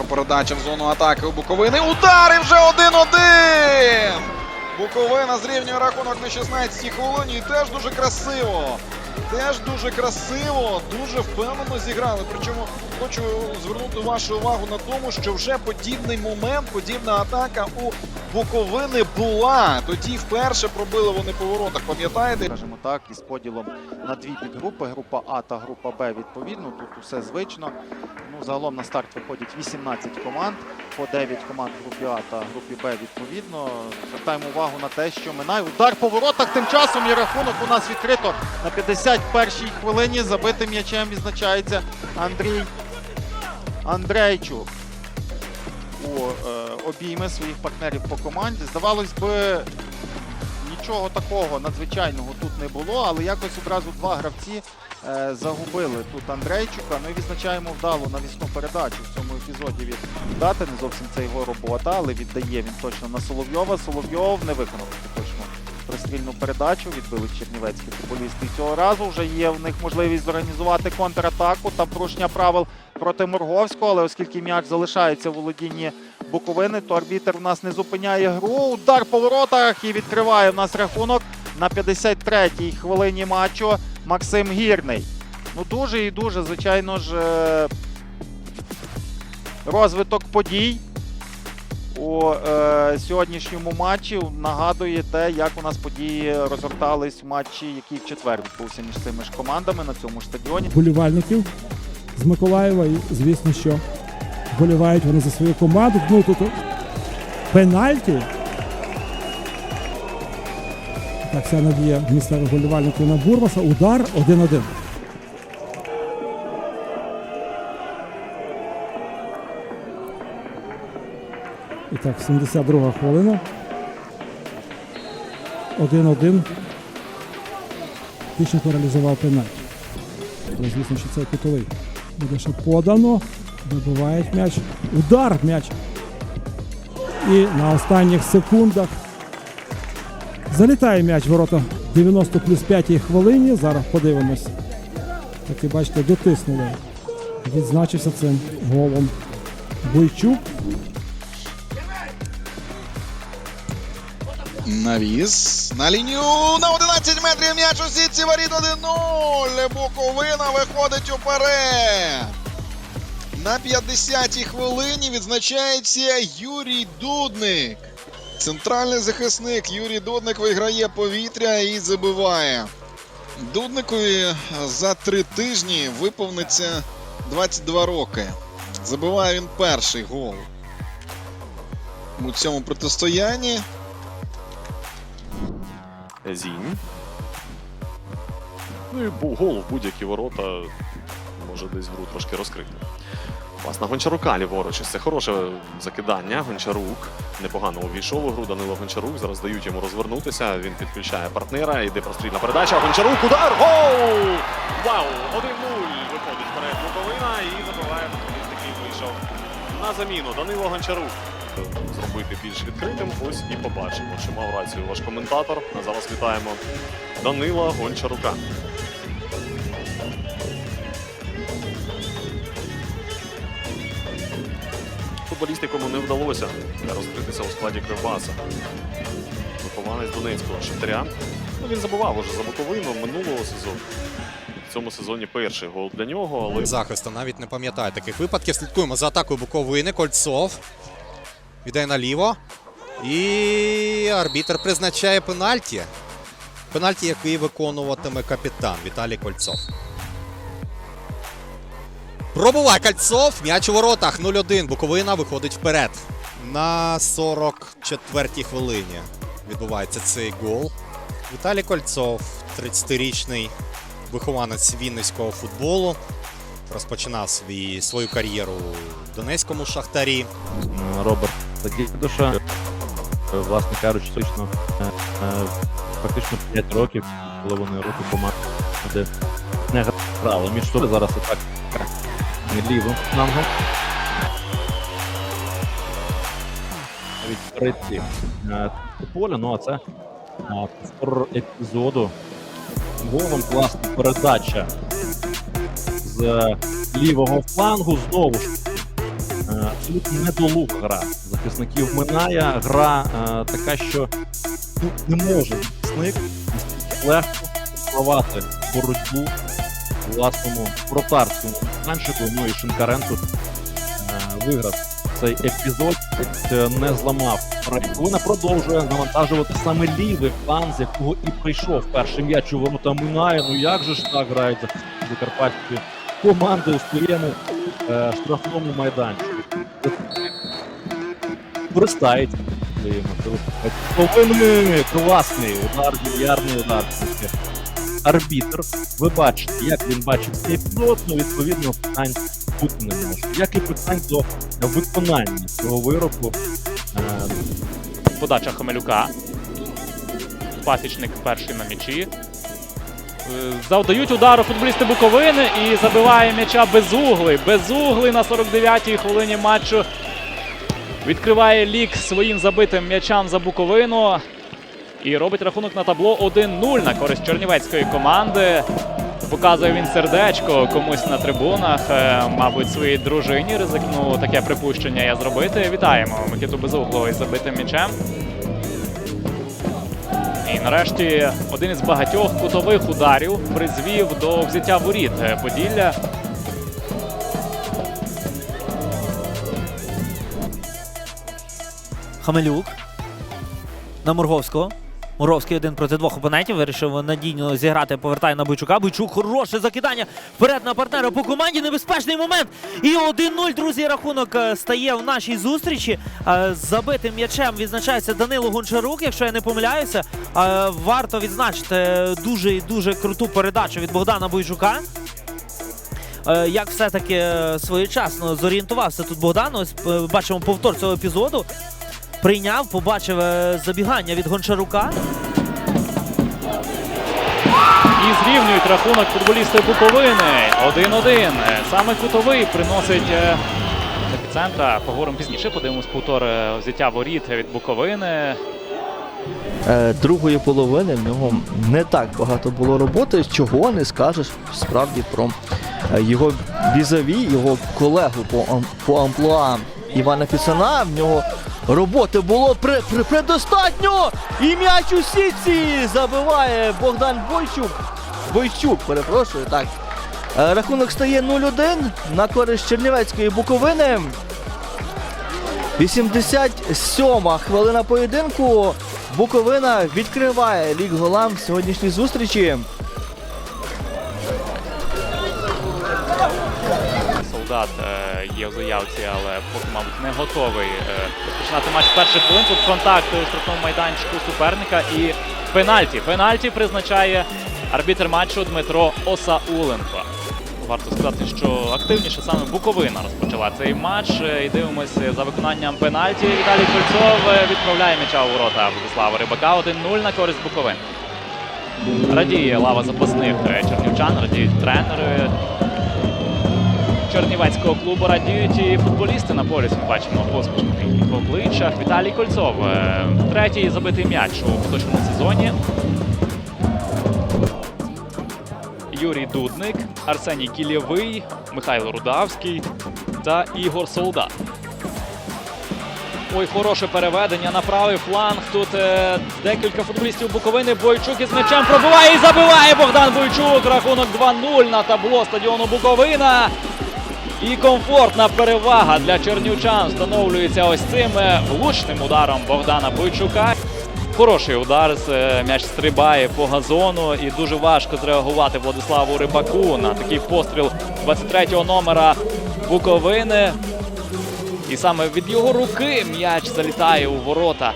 передача в зону атаки у Буковини. Удар і вже 1-1! Буковина зрівнює рахунок на 16-й хвилині. Теж дуже красиво. Теж дуже красиво, дуже впевнено зіграли. Причому хочу звернути вашу увагу на тому, що вже подібний момент, подібна атака у Буковини була. Тоді вперше пробили вони по воротах. Пам'ятаєте? скажімо так, із поділом на дві підгрупи. Група А та група Б відповідно. Тут усе звично. Ну, загалом на старт виходять 18 команд, по 9 команд групі А та групі Б відповідно. Звертаємо увагу на те, що минає удар по воротах. Тим часом і рахунок у нас відкрито на 51-й хвилині. Забитим м'ячем відзначається Андрій Андрейчук. У е, обійми своїх партнерів по команді. Здавалось би, нічого такого надзвичайного тут не було, але якось одразу два гравці е, загубили тут Андрейчука. Ну і відзначаємо вдалу навісну передачу в цьому епізоді від дати. Не зовсім це його робота, але віддає він точно на Соловйова. Соловйов не виконав точно пристрільну передачу. Відбили чернівецькі футболісти. Цього разу вже є в них можливість зорганізувати контратаку та порушення правил проти Морговського. Але оскільки м'яч залишається в володінні Буковини, то арбітер в нас не зупиняє гру. Удар по воротах і відкриває в нас рахунок на 53-й хвилині матчу Максим Гірний. Ну дуже і дуже, звичайно ж, е, розвиток подій у е, сьогоднішньому матчі нагадує те, як у нас події розгортались в матчі, який в четвер відбувся між цими ж командами на цьому стадіоні. вболівальників з Миколаєва. І звісно, що вболівають вони за свою команду. Ну тут пенальті. Так, вся надія місцевих вболівальників на Бурбаса. Удар 1-1. І так, 72 хвилина. 1-1. Тищенко реалізував пенальті. То, звісно, що це кутовий. Буде ще подано. Вибивають м'яч. Удар м'яч. І на останніх секундах залітає м'яч ворота 90 плюс 5 хвилині. Зараз подивимось. Так і бачите, дотиснули. Відзначився цим голом Бойчук. Навіс на лінію на 11 метрів м'яч у сітці воріт 1-0. Буковина виходить уперед. На 50-й хвилині відзначається Юрій Дудник. Центральний захисник Юрій Дудник виграє повітря і забиває. Дудникові за три тижні виповниться 22 роки. Забиває він перший гол у цьому протистоянні. Зінь. Ну і гол в будь-які ворота може десь гру трошки розкрити. Власне, Гончарука ліворуч. Це хороше закидання. Гончарук непогано увійшов у гру. Данило Гончарук. Зараз дають йому розвернутися. Він підключає партнера. Йде прострільна передача. Гончарук. Удар! Гол! Вау! 1-0. Виходить вперед Буковина і забиває який вийшов на заміну. Данило Гончарук. Зробити більш відкритим. Ось і побачимо, що мав рацію ваш коментатор. А зараз вітаємо Данила Гончарука. Футболіст, якому не вдалося розкритися у складі Кривбаса. Вихованець Донецького Шахтаря. Ну, він забував уже за Буковину минулого сезону. В цьому сезоні перший гол для нього, але захисту. Навіть не пам'ятаю таких випадків. Слідкуємо за атакою Буковини. Кольцов. Віддає наліво. І арбітр призначає пенальті. Пенальті, який виконуватиме капітан Віталій Кольцов. Пробуває Кольцов. М'яч у воротах 0-1. Буковина виходить вперед. На 44-й хвилині відбувається цей гол. Віталій Кольцов, 30-річний вихованець вінницького футболу. Розпочинав свій, свою кар'єру у Донецькому шахтарі. Роберт Дідуша. Власне кажучи, точно е, е, фактично 5 років, коли вони руки команди не грали. Між собою зараз атака лівим флангом. Навіть перейти е, поля, ну а це е, повтор епізоду. Голом класна передача з лівого флангу. Знову ж Е, Абсолютно недолуга гра. Захисників минає. Гра е, така, що ну, не може захисник легко впливати боротьбу власному вратарському танчику. Ну і Шинкаренко е, виграв цей епізод, е, не зламав. Вона продовжує навантажувати саме лівий фланг, з якого і прийшов перший м'яч у ворота минає. Ну як же ж так грають захисники закарпатської команди у своєму е, штрафному майданчику. Користають своїми Повинен класний удар, мільярдний удар. Арбітр, ви бачите, як він бачить цей епізод, ну відповідно питань бути не може. Як і питань до виконання цього вироку. Е, Подача Хомелюка. Пасічник перший на м'ячі. Е, Завдають удару футболісти Буковини і забиває м'яча безуглий. Безуглий на 49-й хвилині матчу. Відкриває лік своїм забитим м'ячам за Буковину. І робить рахунок на табло 1-0 на користь чернівецької команди. Показує він сердечко комусь на трибунах. Е, Мабуть, своїй дружині ризикнув таке припущення я зробити. Вітаємо Микиту Безуглого із забитим м'ячем. І нарешті один із багатьох кутових ударів призвів до взяття воріт е, Поділля. Хамелюк на Морговського. Муровський один проти двох опонентів вирішив надійно зіграти, повертає на Бойчука. Бойчук хороше закидання вперед на партнера по команді. Небезпечний момент. І 1-0, друзі, рахунок е, стає в нашій зустрічі. Е, забитим м'ячем відзначається Данило Гончарук, якщо я не помиляюся. Е, Варто відзначити дуже і дуже круту передачу від Богдана Бойчука. Як все-таки своєчасно зорієнтувався тут Богдан. Ось бачимо повтор цього епізоду. Прийняв, побачив е, забігання від Гончарука. І зрівнюють рахунок футболісти Буковини. 1-1. Е, Саме кутовий приносить епіцентра. Поговоримо пізніше. Подивимось повтор е, взяття воріт від Буковини. е, другої половини в нього не так багато було роботи, чого не скажеш справді про його візаві, його колегу по, по амплуа Івана Піцана. В нього роботи було предостатньо! І м'яч у сітці забиває Богдан Бойчук. Бойчук, перепрошую, так. Е, Рахунок стає 0-1 на користь Чернівецької Буковини. 87-ма хвилина поєдинку. Буковина відкриває лік голам сьогоднішній зустрічі. Солдат е, є в заявці, але поки, мабуть, не готовий е, розпочинати матч з перших хвилин. Тут контакт у штрафному майданчику суперника і пенальті. Пенальті призначає арбітр матчу Дмитро Осауленко. Варто сказати, що активніше саме Буковина розпочала цей матч. Е, І дивимося за виконанням пенальті. Віталій Кольцов відправляє м'яча у ворота Владислава Рибака. 1-0 на користь Буковин. Радіє лава запасних чернівчан, радіють тренери Чернівецького клубу радіють і футболісти на полі. Ми бачимо посмішки їхніх обличчях. Віталій Кольцов. е, Третій забитий м'яч у поточному сезоні. Юрій Дудник, Арсеній Кілєвий, Михайло Рудавський та Ігор Солдат. Ой, хороше переведення на правий фланг. Тут е, декілька футболістів Буковини. Бойчук із м'ячем пробиває і забиває Богдан Бойчук. Рахунок 2-0 на табло стадіону Буковина. І комфортна перевага для чернівчан встановлюється ось цим е, влучним ударом Богдана Бойчука. Хороший удар, е, м'яч стрибає по газону і дуже важко зреагувати Владиславу Рибаку на такий постріл 23-го номера Буковини. І саме від його руки м'яч залітає у ворота